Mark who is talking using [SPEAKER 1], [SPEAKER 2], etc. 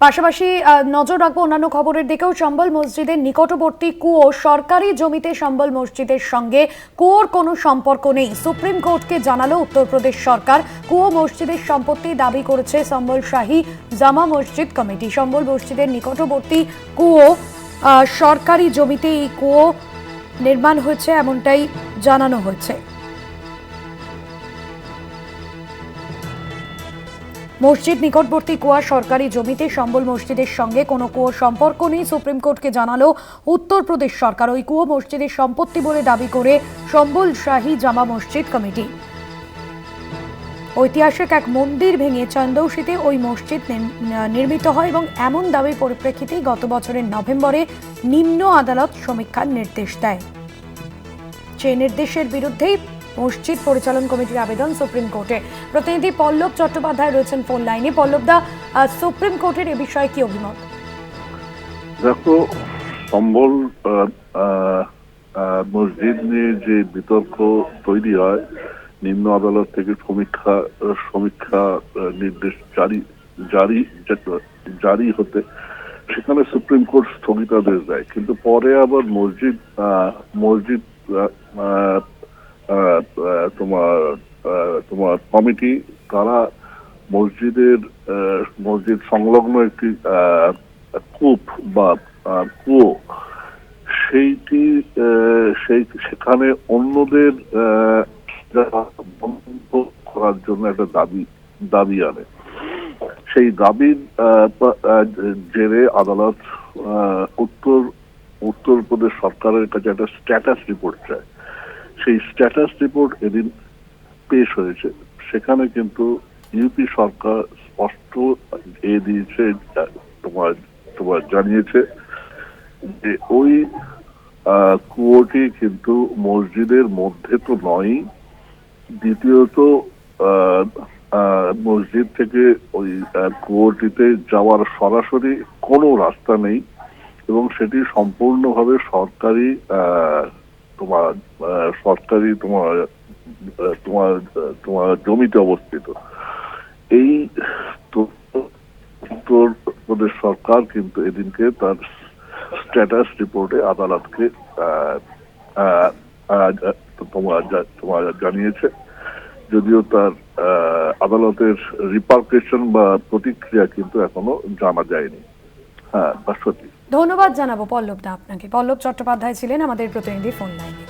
[SPEAKER 1] পাশাপাশি নজর রাখব অন্যান্য খবরের দিকেও। সম্বল মসজিদের নিকটবর্তী কুয়ো সরকারি জমিতে সম্বল মসজিদের সঙ্গে কুয়োর কোনো সম্পর্ক নেই। সুপ্রিম কোর্টকে জানালো উত্তরপ্রদেশ সরকার। কুয়ো মসজিদের সম্পত্তি দাবি করেছে সম্বল শাহী জামা মসজিদ কমিটি। সম্বল মসজিদের নিকটবর্তী কুয়ো সরকারি জমিতে এই কুয়ো নির্মাণ হয়েছে, এমনটাই জানানো হয়েছে। মসজিদ নিকটবর্তী কুয়া সরকারি জমিতে সম্বল মসজিদের সঙ্গে কোনো কুয়োর সম্পর্ক নেই। সুপ্রিম কোর্টকে জানালো, উত্তরপ্রদেশ সরকার ওই কুয়ো মসজিদের সম্পত্তি বলে দাবি করে সম্বল শাহী জামা মসজিদ কমিটি। ঐতিহাসিক এক মন্দির ভেঙে চন্দৌশীতে ওই মসজিদ নির্মিত হয় এবং এমন দাবির পরিপ্রেক্ষিতেই গত বছরের নভেম্বরে নিম্ন আদালত সমীক্ষার নির্দেশ দেয়। সেই নির্দেশের বিরুদ্ধেই মসজিদ পরিচালন কমিটির আবেদন সুপ্রিম কোর্টে। প্রতিনিধি পল্লব চট্টোপাধ্যায় রয়েছেন ফোন লাইনে। পল্লবদা সুপ্রিম কোর্টের এ বিষয়ে কি অভিমত?
[SPEAKER 2] দেখো, সম্বল মসজিদ নিয়ে যে বিতর্ক তৈরি হয়, নিম্ন আদালত থেকে সমীক্ষা সমীক্ষা নির্দেশ জারি জারি জারি হতে সেখানে সুপ্রিম কোর্ট স্থগিতাদেশ দেয়। কিন্তু পরে আবার মসজিদ মসজিদ তোমার তোমার কমিটি তারা মসজিদের মসজিদ সংলগ্ন একটি কূপ বা কুয়ো, সেইটি সেই, সেখানে অন্যদের বন্ধ করার জন্য একটা দাবি দাবি আনে। সেই দাবির জেরে আদালত উত্তর, উত্তরপ্রদেশ সরকারের কাছে একটা স্ট্যাটাস রিপোর্ট চায়। সেই স্ট্যাটাস রিপোর্ট এদিন পেশ হয়েছে। সেখানে কিন্তু ইউপি সরকার স্পষ্ট এ দিয়েছে তোমার তোমার জানিয়েছে যে ওই কুয়োটি কিন্তু মসজিদের মধ্যে তো নয় দ্বিতীয়ত মসজিদ থেকে ওই কুয়োটিতে যাওয়ার সরাসরি কোনো রাস্তা নেই এবং সেটি সম্পূর্ণভাবে সরকারি সরকারি তোমার তোমার তোমার জমিতে অবস্থিত। এই উত্তরপ্রদেশ সরকার কিন্তু এদিনকে তার স্ট্যাটাস রিপোর্টে আদালতকে তোমার তোমার জানিয়েছে। যদিও তার আদালতের রিপার্কেশন বা প্রতিক্রিয়া কিন্তু এখনও জানা যায়নি। হ্যাঁ বাসতী
[SPEAKER 1] ধন্যবাদ জানাব পল্লবদা আপনাকে। পল্লব চট্টোপাধ্যায় ছিলেন আমাদের প্রতিনিধি ফোন লাইনে।